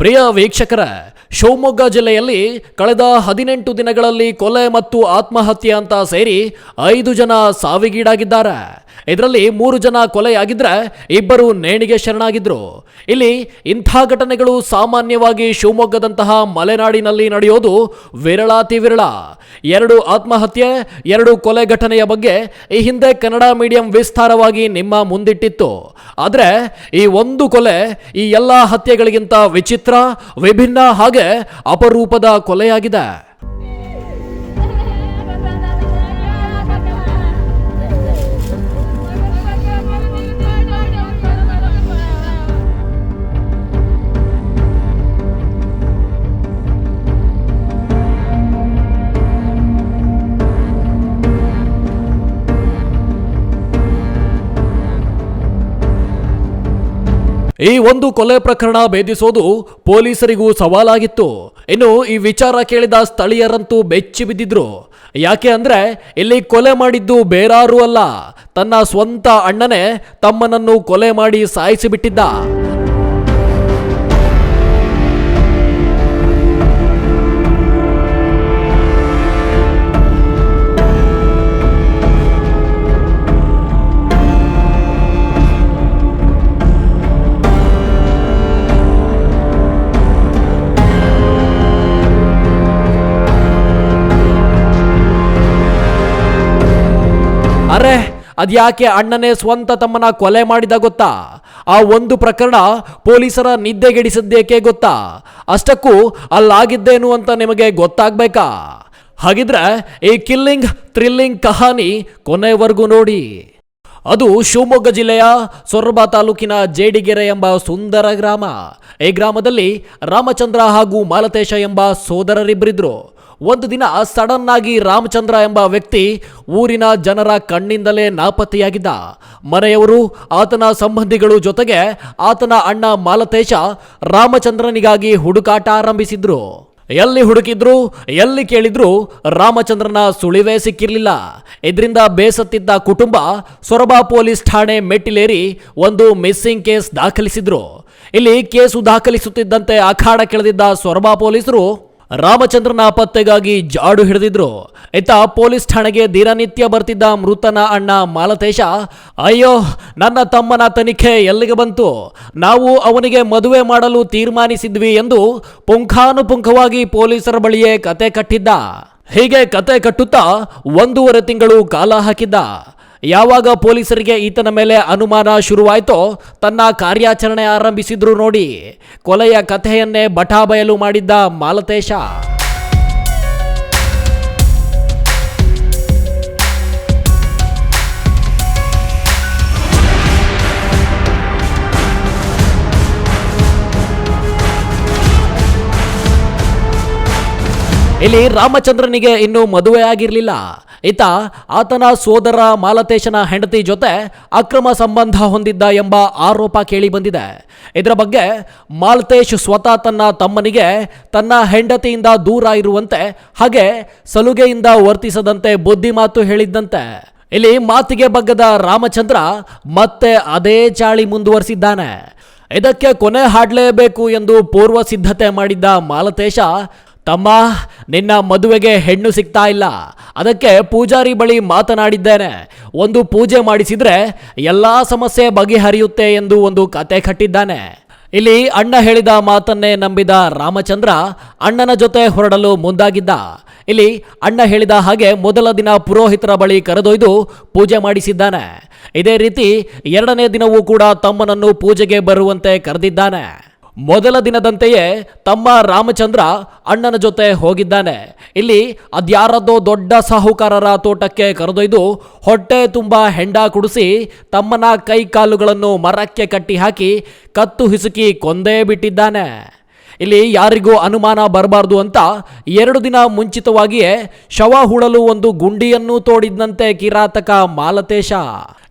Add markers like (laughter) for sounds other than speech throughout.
ಪ್ರಿಯ ವೀಕ್ಷಕರ, ಶಿವಮೊಗ್ಗ ಜಿಲ್ಲೆಯಲ್ಲಿ ಕಳೆದ ಹದಿನೆಂಟು ದಿನಗಳಲ್ಲಿ ಕೊಲೆ ಮತ್ತು ಆತ್ಮಹತ್ಯೆ ಅಂತ ಸೇರಿ ಐದು ಜನ ಸಾವಿಗೀಡಾಗಿದ್ದಾರೆ. ಇದರಲ್ಲಿ ಮೂರು ಜನ ಕೊಲೆಯಾಗಿದ್ರೆ ಇಬ್ಬರು ನೇಣಿಗೆ ಶರಣಾಗಿದ್ರು. ಇಲ್ಲಿ ಇಂಥ ಘಟನೆಗಳು ಸಾಮಾನ್ಯವಾಗಿ ಶಿವಮೊಗ್ಗದಂತಹ ಮಲೆನಾಡಿನಲ್ಲಿ ನಡೆಯೋದು ವಿರಳಾತಿ ವಿರಳ ಎರಡು ಆತ್ಮಹತ್ಯೆ, ಎರಡು ಕೊಲೆ ಘಟನೆಯ ಬಗ್ಗೆ ಈ ಹಿಂದೆ ಕನ್ನಡ ಮೀಡಿಯಂ ವಿಸ್ತಾರವಾಗಿ ನಿಮ್ಮ ಮುಂದಿಟ್ಟಿತ್ತು. ಆದರೆ ಈ ಒಂದು ಕೊಲೆ ಈ ಎಲ್ಲ ಹತ್ಯೆಗಳಿಗಿಂತ ವಿಚಿತ್ರ ವಿಭಿನ್ನ ಹಾಗೆ ಅಪರೂಪದ ಕೊಲೆಯಾಗಿದೆ. ಈ ಒಂದು ಕೊಲೆ ಪ್ರಕರಣ ಭೇದಿಸೋದು ಪೊಲೀಸರಿಗೂ ಸವಾಲಾಗಿತ್ತು. ಇನ್ನು ಈ ವಿಚಾರ ಕೇಳಿದ ಸ್ಥಳೀಯರಂತೂ ಬೆಚ್ಚಿ ಬಿದ್ದಿದ್ರು. ಯಾಕೆ ಅಂದ್ರೆ ಇಲ್ಲಿ ಕೊಲೆ ಮಾಡಿದ್ದು ಬೇರಾರೂ ಅಲ್ಲ. ತನ್ನ ಸ್ವಂತ ಅಣ್ಣನೇ ತಮ್ಮನನ್ನು ಕೊಲೆ ಮಾಡಿ ಸಾಯಿಸಿ ಅರೆ, ಅದ್ಯಾಕೆ ಅಣ್ಣನೇ ಸ್ವಂತ ತಮ್ಮನ ಕೊಲೆ ಮಾಡಿದ ಗೊತ್ತಾ? ಆ ಒಂದು ಪ್ರಕರಣ ಪೊಲೀಸರ ನಿದ್ದೆಗೆಡಿಸಿದ್ದೇಕೆ ಗೊತ್ತಾ? ಅಷ್ಟಕ್ಕೂ ಅಲ್ಲಾಗಿದ್ದೇನು ಅಂತ ನಿಮಗೆ ಗೊತ್ತಾಗ್ಬೇಕಾ? ಹಾಗಿದ್ರೆ ಈ ಕಿಲ್ಲಿಂಗ್, ಥ್ರಿಲ್ಲಿಂಗ್ ಕಹಾನಿ ಕೊನೆವರೆಗೂ ನೋಡಿ. ಅದು ಶಿವಮೊಗ್ಗ ಜಿಲ್ಲೆಯ ಸೊರಬ ತಾಲೂಕಿನ ಜೇಡಿಗೆರೆ ಎಂಬ ಸುಂದರ ಗ್ರಾಮ. ಈ ಗ್ರಾಮದಲ್ಲಿ ರಾಮಚಂದ್ರ ಹಾಗೂ ಮಾಲತೇಶ ಎಂಬ ಸೋದರರಿಬ್ಬರಿದ್ರು ಒಂದು ದಿನ ಸಡನ್ ಆಗಿ ರಾಮಚಂದ್ರ ಎಂಬ ವ್ಯಕ್ತಿ ಊರಿನ ಜನರ ಕಣ್ಣಿಂದಲೇ ನಾಪತ್ತೆಯಾಗಿದ್ದ. ಮನೆಯವರು, ಆತನ ಸಂಬಂಧಿಗಳು ಜೊತೆಗೆ ಆತನ ಅಣ್ಣ ಮಾಲತೇಶ ರಾಮಚಂದ್ರನಿಗಾಗಿ ಹುಡುಕಾಟ ಆರಂಭಿಸಿದ್ರು. ಎಲ್ಲಿ ಹುಡುಕಿದ್ರು, ಎಲ್ಲಿ ಕೇಳಿದ್ರು ರಾಮಚಂದ್ರನ ಸುಳಿವೇ ಸಿಕ್ಕಿರಲಿಲ್ಲ. ಇದರಿಂದ ಬೇಸತ್ತಿದ್ದ ಕುಟುಂಬ ಸೊರಬ ಪೊಲೀಸ್ ಠಾಣೆ ಮೆಟ್ಟಿಲೇರಿ ಒಂದು ಮಿಸ್ಸಿಂಗ್ ಕೇಸ್ ದಾಖಲಿಸಿದ್ರು. ಇಲ್ಲಿ ಕೇಸು ದಾಖಲಿಸುತ್ತಿದ್ದಂತೆ ಅಖಾಡ ಕೆಳದಿದ್ದ ಸೊರಬ ಪೊಲೀಸರು ರಾಮಚಂದ್ರನ ಪತ್ತೆಗಾಗಿ ಜಾಡು ಹಿಡಿದಿದ್ರು. ಇತ್ತ ಪೊಲೀಸ್ ಠಾಣೆಗೆ ದಿನನಿತ್ಯ ಬರ್ತಿದ್ದ ಮೃತನ ಅಣ್ಣ ಮಾಲತೇಶ, ಅಯ್ಯೋ, ನನ್ನ ತಮ್ಮನ ತನಿಖೆ ಎಲ್ಲಿಗೆ ಬಂತು? ನಾವು ಅವನಿಗೆ ಮದುವೆ ಮಾಡಲು ತೀರ್ಮಾನಿಸಿದ್ವಿ ಎಂದು ಪುಂಖಾನುಪುಂಖವಾಗಿ ಪೊಲೀಸರ ಬಳಿಯೇ ಕತೆ ಕಟ್ಟಿದ್ದ. ಹೀಗೆ ಕತೆ ಕಟ್ಟುತ್ತಾ ಒಂದೂವರೆ ತಿಂಗಳು ಕಾಲ ಹಾಕಿದ್ದ. ಯಾವಾಗ ಪೊಲೀಸರಿಗೆ ಈತನ ಮೇಲೆ ಅನುಮಾನ ಶುರುವಾಯಿತೋ ತನ್ನ ಕಾರ್ಯಾಚರಣೆ ಆರಂಭಿಸಿದ್ರು ನೋಡಿ. ಕೊಲೆಯ ಕಥೆಯನ್ನೇ ಬಟಾಬಯಲು ಮಾಡಿದ್ದ ಮಾಲತೇಶ. ಇಲ್ಲಿ ರಾಮಚಂದ್ರನಿಗೆ ಇನ್ನೂ ಮದುವೆ ಆಗಿರಲಿಲ್ಲ ಈತ ಆತನ ಸೋದರ ಮಾಲತೇಶನ ಹೆಂಡತಿ ಜೊತೆ ಅಕ್ರಮ ಸಂಬಂಧ ಹೊಂದಿದ್ದ ಎಂಬ ಆರೋಪ ಕೇಳಿ ಬಂದಿದೆ. ಇದರ ಬಗ್ಗೆ ಮಾಲತೇಶ್ ಸ್ವತಃ ತನ್ನ ತಮ್ಮನಿಗೆ ತನ್ನ ಹೆಂಡತಿಯಿಂದ ದೂರ ಇರುವಂತೆ ಹಾಗೆ ಸಲುಗೆಯಿಂದ ವರ್ತಿಸದಂತೆ ಬುದ್ಧಿ ಮಾತು ಹೇಳಿದ್ದಂತೆ. ಇಲ್ಲಿ ಮಾತಿಗೆ ಬಗ್ಗದ ರಾಮಚಂದ್ರ ಮತ್ತೆ ಅದೇ ಚಾಳಿ ಮುಂದುವರಿಸಿದ್ದಾನೆ. ಇದಕ್ಕೆ ಕೊನೆ ಹಾಡಲೇಬೇಕು ಎಂದು ಪೂರ್ವ ಸಿದ್ಧತೆ ಮಾಡಿದ್ದ ಮಾಲತೇಶ, ತಮ್ಮ ನಿನ್ನ ಮದುವೆಗೆ ಹೆಣ್ಣು ಸಿಗ್ತಾ ಇಲ್ಲ. ಅದಕ್ಕೆ ಪೂಜಾರಿ ಬಳಿ ಮಾತನಾಡಿದ್ದೇನೆ. ಒಂದು ಪೂಜೆ ಮಾಡಿಸಿದ್ರೆ ಎಲ್ಲಾ ಸಮಸ್ಯೆ ಬಗೆಹರಿಯುತ್ತೆ ಎಂದು ಒಂದು ಕತೆ ಕಟ್ಟಿದ್ದಾನೆ. ಇಲ್ಲಿ ಅಣ್ಣ ಹೇಳಿದ ಮಾತನ್ನೇ ನಂಬಿದ ರಾಮಚಂದ್ರ ಅಣ್ಣನ ಜೊತೆ ಹೊರಡಲು ಮುಂದಾಗಿದ್ದ. ಇಲ್ಲಿ ಅಣ್ಣ ಹೇಳಿದ ಹಾಗೆ ಮೊದಲ ದಿನ ಪುರೋಹಿತರ ಬಳಿ ಕರೆದೊಯ್ದು ಪೂಜೆ ಮಾಡಿಸಿದ್ದಾನೆ. ಇದೇ ರೀತಿ ಎರಡನೇ ದಿನವೂ ಕೂಡ ತಮ್ಮನನ್ನು ಪೂಜೆಗೆ ಬರುವಂತೆ ಕರೆದಿದ್ದಾನೆ. ಮೊದಲ ದಿನದಂತೆಯೇ ತಮ್ಮ ರಾಮಚಂದ್ರ ಅಣ್ಣನ ಜೊತೆ ಹೋಗಿದ್ದಾನೆ. ಇಲ್ಲಿ ಅದ್ಯಾರದ್ದೋ ದೊಡ್ಡ ಸಾಹುಕಾರರ ತೋಟಕ್ಕೆ ಕರೆದೊಯ್ದು ಹೊಟ್ಟೆ ತುಂಬ ಹೆಂಡ ಕುಡಿಸಿ ತಮ್ಮನ ಕೈ ಕಾಲುಗಳನ್ನು ಮರಕ್ಕೆ ಕಟ್ಟಿ ಹಾಕಿ ಕತ್ತು ಹಿಸುಕಿ ಕೊಂದೇ ಬಿಟ್ಟಿದ್ದಾನೆ. ಇಲ್ಲಿ ಯಾರಿಗೂ ಅನುಮಾನ ಬರಬಾರ್ದು ಅಂತ ಎರಡು ದಿನ ಮುಂಚಿತವಾಗಿಯೇ ಶವ ಹೂಳಲು ಒಂದು ಗುಂಡಿಯನ್ನು ತೋಡಿದಂತೆ ಕಿರಾತಕ ಮಾಲತೇಶ.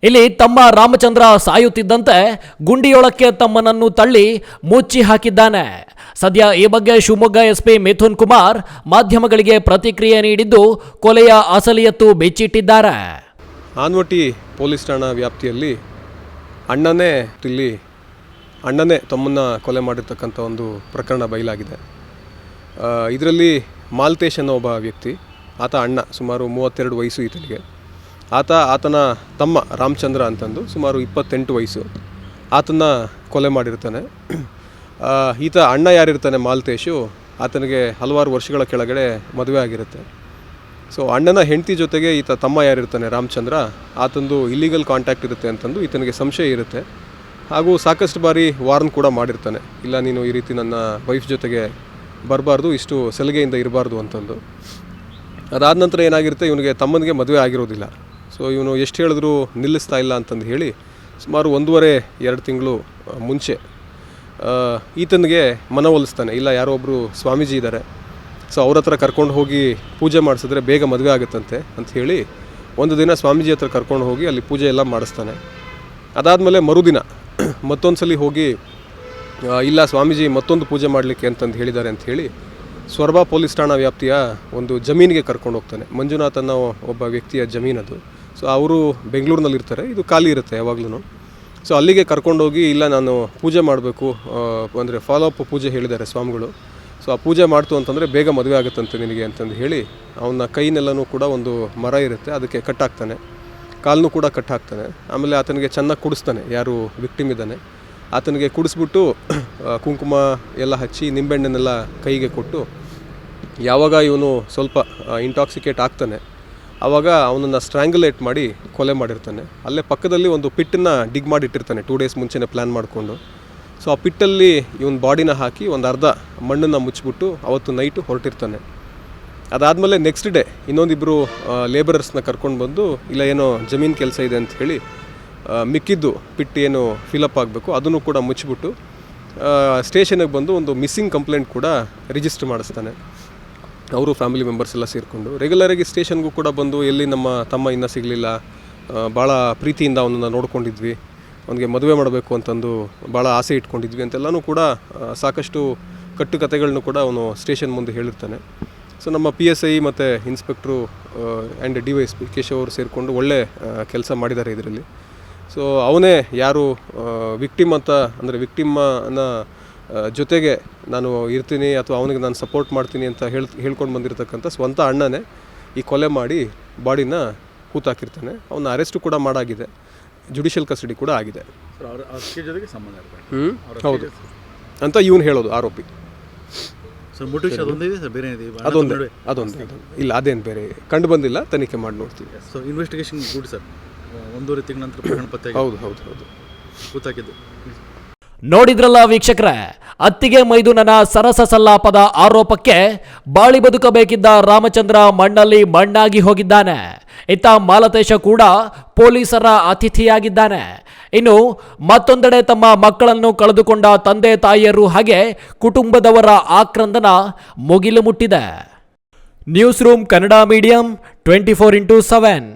ಇಲ್ಲಿ ತಮ್ಮ ರಾಮಚಂದ್ರ ಸಾಯುತ್ತಿದ್ದಂತೆ ಗುಂಡಿಯೊಳಕ್ಕೆ ತಮ್ಮನನ್ನು ತಳ್ಳಿ ಮುಚ್ಚಿ ಹಾಕಿದ್ದಾನೆ. ಸದ್ಯ ಈ ಬಗ್ಗೆ ಶಿವಮೊಗ್ಗ ಎಸ್ಪಿ ಮಿಥುನ್ ಕುಮಾರ್ ಮಾಧ್ಯಮಗಳಿಗೆ ಪ್ರತಿಕ್ರಿಯೆ ನೀಡಿದ್ದು ಕೊಲೆಯ ಅಸಲಿಯತ್ತು ಬಿಚ್ಚಿಟ್ಟಿದ್ದಾರೆ. ಆನ್ವಟಿ ಪೊಲೀಸ್ ಠಾಣಾ ವ್ಯಾಪ್ತಿಯಲ್ಲಿ ಅಣ್ಣನೇ ಇಲ್ಲಿ ಅಣ್ಣನೇ ತಮ್ಮನ್ನು ಕೊಲೆ ಮಾಡಿರ್ತಕ್ಕಂಥ ಒಂದು ಪ್ರಕರಣ ಬಯಲಾಗಿದೆ. ಇದರಲ್ಲಿ ಮಾಲ್ತೇಶ್ ಅನ್ನೋ ಒಬ್ಬ ವ್ಯಕ್ತಿ, ಆತ ಅಣ್ಣ, ಸುಮಾರು ಮೂವತ್ತೆರಡು ವಯಸ್ಸು ಈತನಿಗೆ. ಆತ, ಆತನ ತಮ್ಮ ರಾಮಚಂದ್ರ ಅಂತಂದು ಸುಮಾರು ಇಪ್ಪತ್ತೆಂಟು ವಯಸ್ಸು ಆತನ ಕೊಲೆ ಮಾಡಿರ್ತಾನೆ. ಈತ ಅಣ್ಣ ಯಾರಿರ್ತಾನೆ ಮಾಲ್ತೇಶು, ಆತನಿಗೆ ಹಲವಾರು ವರ್ಷಗಳ ಕೆಳಗಡೆ ಮದುವೆ ಆಗಿರುತ್ತೆ. ಸೊ, ಅಣ್ಣನ ಹೆಂಡತಿ ಜೊತೆಗೆ ಈತ ತಮ್ಮ ಯಾರಿರ್ತಾನೆ ರಾಮಚಂದ್ರ, ಆತಂದು ಇಲ್ಲಿಗಲ್ ಕಾಂಟ್ಯಾಕ್ಟ್ ಇರುತ್ತೆ ಅಂತಂದು ಈತನಿಗೆ ಸಂಶಯ ಇರುತ್ತೆ. ಹಾಗೂ ಸಾಕಷ್ಟು ಬಾರಿ ವಾರ್ನ್ ಕೂಡ ಮಾಡಿರ್ತಾನೆ. ಇಲ್ಲ, ನೀನು ಈ ರೀತಿ ನನ್ನ ವೈಫ್ ಜೊತೆಗೆ ಬರಬಾರ್ದು, ಇಷ್ಟು ಸಲಿಗೆಯಿಂದ ಇರಬಾರ್ದು ಅಂತಂದು. ಅದಾದ ನಂತರ ಏನಾಗಿರುತ್ತೆ, ಇವನಿಗೆ ತಮ್ಮನಿಗೆ ಮದುವೆ ಆಗಿರೋದಿಲ್ಲ. ಸೊ ಇವನು ಎಷ್ಟು ಹೇಳಿದ್ರು ನಿಲ್ಲಿಸ್ತಾ ಇಲ್ಲ ಅಂತಂದು ಹೇಳಿ, ಸುಮಾರು ಒಂದೂವರೆ, ಎರಡು ತಿಂಗಳು ಮುಂಚೆ ಈತನಿಗೆ ಮನವೊಲಿಸ್ತಾನೆ ಇಲ್ಲ, ಯಾರೋ ಒಬ್ಬರು ಸ್ವಾಮೀಜಿ ಇದ್ದಾರೆ ಸೊ ಅವ್ರ ಹತ್ರ ಕರ್ಕೊಂಡು ಹೋಗಿ ಪೂಜೆ ಮಾಡಿಸಿದ್ರೆ ಬೇಗ ಮದುವೆ ಆಗುತ್ತಂತೆ ಅಂತ ಹೇಳಿ, ಒಂದು ದಿನ ಸ್ವಾಮೀಜಿ ಹತ್ರ ಕರ್ಕೊಂಡು ಹೋಗಿ ಅಲ್ಲಿ ಪೂಜೆ ಎಲ್ಲ ಮಾಡಿಸ್ತಾನೆ. ಅದಾದಮೇಲೆ ಮರುದಿನ (clears throat) ಮತ್ತೊಂದು ಸಲ ಹೋಗಿ ಇಲ್ಲ ಸ್ವಾಮೀಜಿ, ಮತ್ತೊಂದು ಪೂಜೆ ಮಾಡಲಿಕ್ಕೆ ಅಂತಂದು ಹೇಳಿದ್ದಾರೆ ಅಂತ ಹೇಳಿ ಸ್ವರ್ಬ ಪೊಲೀಸ್ ಠಾಣಾ ವ್ಯಾಪ್ತಿಯ ಒಂದು ಜಮೀನಿಗೆ ಕರ್ಕೊಂಡು ಹೋಗ್ತಾನೆ. ಮಂಜುನಾಥ್ ಅನ್ನೋ ಒಬ್ಬ ವ್ಯಕ್ತಿಯ ಜಮೀನದು ಸೊ ಅವರು ಬೆಂಗಳೂರಿನಲ್ಲಿ ಇರ್ತಾರೆ ಇದು ಖಾಲಿ ಇರುತ್ತೆ ಯಾವಾಗ್ಲೂ ಸೊ ಅಲ್ಲಿಗೆ ಕರ್ಕೊಂಡೋಗಿ ಇಲ್ಲ ನಾನು ಪೂಜೆ ಮಾಡಬೇಕು ಅಂದರೆ ಫಾಲೋ ಅಪ್ ಪೂಜೆ ಹೇಳಿದ್ದಾರೆ ಸ್ವಾಮಿಗಳು. ಸೊ ಆ ಪೂಜೆ ಮಾಡ್ತು ಅಂತಂದರೆ ಬೇಗ ಮದುವೆ ಆಗುತ್ತಂತೆ ನಿನಗೆ ಅಂತಂದು ಹೇಳಿ, ಅವನ ಕೈನೆಲ್ಲನೂ ಕೂಡ ಒಂದು ಮರ ಇರುತ್ತೆ, ಅದಕ್ಕೆ ಕಟ್ಟಾಕ್ತಾನೆ. ಕಾಲನ್ನು ಕೂಡ ಕಟ್ಟಾಕ್ತಾನೆ ಆಮೇಲೆ ಆತನಿಗೆ ಚೆನ್ನಾಗಿ ಕುಡಿಸ್ತಾನೆ. ಯಾರು ವಿಕ್ಟಿಮ್ ಇದ್ದಾನೆ. ಆತನಿಗೆ ಕುಡಿಸ್ಬಿಟ್ಟು (clears throat) ಕುಂಕುಮ ಎಲ್ಲ ಹಚ್ಚಿ ನಿಂಬೆಹಣ್ಣನ್ನೆಲ್ಲ ಕೈಗೆ ಕೊಟ್ಟು, ಯಾವಾಗ ಇವನು ಸ್ವಲ್ಪ ಇಂಟಾಕ್ಸಿಕೇಟ್ ಆಗ್ತಾನೆ ಆವಾಗ ಅವನನ್ನು ಸ್ಟ್ರ್ಯಾಂಗುಲೇಟ್ ಮಾಡಿ ಕೊಲೆ ಮಾಡಿರ್ತಾನೆ. ಅಲ್ಲೇ ಪಕ್ಕದಲ್ಲಿ ಒಂದು ಪಿಟ್ಟನ್ನು ಡಿಗ್ ಮಾಡಿ ಇಟ್ಟಿರ್ತಾನೆ ಟೂ ಡೇಸ್ ಮುಂಚೆನೇ ಪ್ಲ್ಯಾನ್ ಮಾಡಿಕೊಂಡು. ಸೊ ಆ ಪಿಟ್ಟಲ್ಲಿ ಇವನ್ ಬಾಡಿನ ಹಾಕಿ ಒಂದು ಅರ್ಧ ಮಣ್ಣನ್ನು ಮುಚ್ಚಿಬಿಟ್ಟು ಅವತ್ತು ನೈಟು ಹೊರಟಿರ್ತಾನೆ. ಅದಾದಮೇಲೆ ನೆಕ್ಸ್ಟ್ ಡೇ ಇನ್ನೊಂದಿಬ್ಬರು ಲೇಬರರ್ಸ್ನ ಕರ್ಕೊಂಡು ಬಂದು, ಇಲ್ಲ, ಏನೋ ಜಮೀನು ಕೆಲಸ ಇದೆ ಅಂತ ಹೇಳಿ ಮಿಕ್ಕಿದ್ದು ಪಿಟ್ಟು ಏನು ಫಿಲಪ್ ಆಗಬೇಕು, ಅದನ್ನು ಕೂಡ ಮುಚ್ಚಿಬಿಟ್ಟು ಸ್ಟೇಷನಿಗೆ ಬಂದು ಒಂದು ಮಿಸ್ಸಿಂಗ್ ಕಂಪ್ಲೇಂಟ್ ಕೂಡ ರಿಜಿಸ್ಟರ್ ಮಾಡಿಸ್ತಾನೆ. ಅವರು ಫ್ಯಾಮಿಲಿ ಮೆಂಬರ್ಸ್ ಎಲ್ಲ ಸೇರಿಕೊಂಡು ರೆಗ್ಯುಲರಾಗಿ ಸ್ಟೇಷನ್ಗೂ ಕೂಡ ಬಂದು ಎಲ್ಲಿ ನಮ್ಮ ತಮ್ಮ ಇನ್ನೂ ಸಿಗಲಿಲ್ಲ ಭಾಳ ಪ್ರೀತಿಯಿಂದ ಅವನನ್ನು ನೋಡ್ಕೊಂಡಿದ್ವಿ, ಅವನಿಗೆ ಮದುವೆ ಮಾಡಬೇಕು ಅಂತಂದು ಭಾಳ ಆಸೆ ಇಟ್ಕೊಂಡಿದ್ವಿ ಅಂತೆಲ್ಲನೂ ಕೂಡ ಸಾಕಷ್ಟು ಕಟ್ಟುಕತೆಗಳನ್ನೂ ಕೂಡ ಅವನು ಸ್ಟೇಷನ್ ಮುಂದೆ ಹೇಳಿರ್ತಾನೆ. ಸೊ ನಮ್ಮ ಪಿ ಎಸ್ ಐ ಮತ್ತು inspector and D Y S P Keshav ಅವರು ಸೇರಿಕೊಂಡು ಒಳ್ಳೆ ಕೆಲಸ ಮಾಡಿದ್ದಾರೆ ಇದರಲ್ಲಿ. ಸೊ ಅವನೇ ಯಾರು ವಿಕ್ಟಿಮ್ ಅಂತ ಅಂದರೆ ವಿಕ್ಟಿಮ್ಮನ ಜೊತೆಗೆ ನಾನು ಇರ್ತೀನಿ ಅಥವಾ ಅವನಿಗೆ ನಾನು ಸಪೋರ್ಟ್ ಮಾಡ್ತೀನಿ ಅಂತ ಹೇಳ್ ಹೇಳ್ಕೊಂಡು ಬಂದಿರತಕ್ಕಂಥ ಸ್ವಂತ ಅಣ್ಣನೇ ಈ ಕೊಲೆ ಮಾಡಿ ಬಾಡಿನ ಕೂತಾಕಿರ್ತಾನೆ. ಅವನ ಅರೆಸ್ಟು ಕೂಡ ಮಾಡಾಗಿದೆ. ಜುಡಿಷಿಯಲ್ ಕಸ್ಟಡಿ ಕೂಡ ಆಗಿದೆ. ಹೌದು. ಅಂತ ಇವನು ಹೇಳೋದು ಆರೋಪಿ. ಸರ್ ಮುಟುಕ್ಷ ಅದೊಂದಿದೆ ಸರ್ ಬೇರೆ ಅದೊಂದೇ ನಡುವೆ. ಅದೊಂದೇ ಅದೊಂದೇ. ಇಲ್ಲ ಅದೇನು ಬೇರೆ ಕಂಡು ಬಂದಿಲ್ಲ ತನಿಖೆ ಮಾಡಿ ನೋಡ್ತೀವಿ. So investigation good sir. ಒಂದೂವರೆ ತಿಂಗಳ ನಂತರ ಪ್ರಕರಣ ಪತ್ತೆ ಹೌದು ಹೌದು ಹೌದು. ಗೊತ್ತಾಗಿದ್ದು. ನೋಡಿದ್ರಲ್ಲ ವೀಕ್ಷಕರೇ ಅತ್ತಿಗೆ ಮೈದುನನ ಸರಸ ಸಲ್ಲಾಪದ ಆರೋಪಕ್ಕೆ ಬಾಳಿ ಬದುಕಬೇಕಿದ್ದ ರಾಮಚಂದ್ರ ಮಣ್ಣಲ್ಲಿ ಮಣ್ಣಾಗಿ ಹೋಗಿದ್ದಾನೆ. ಇತ್ತ ಮಾಲತೇಶ ಕೂಡ ಪೊಲೀಸರ ಅತಿಥಿಯಾಗಿದ್ದಾನೆ. ಇನ್ನು ಮತ್ತೊಂದೆಡೆ ತಮ್ಮ ಮಕ್ಕಳನ್ನು ಕಳೆದುಕೊಂಡ ತಂದೆ ತಾಯಿಯರು ಹಾಗೆ ಕುಟುಂಬದವರ ಆಕ್ರಂದನ ಮುಗಿಲು ಮುಟ್ಟಿದೆ. News room Kannada medium twenty four into seven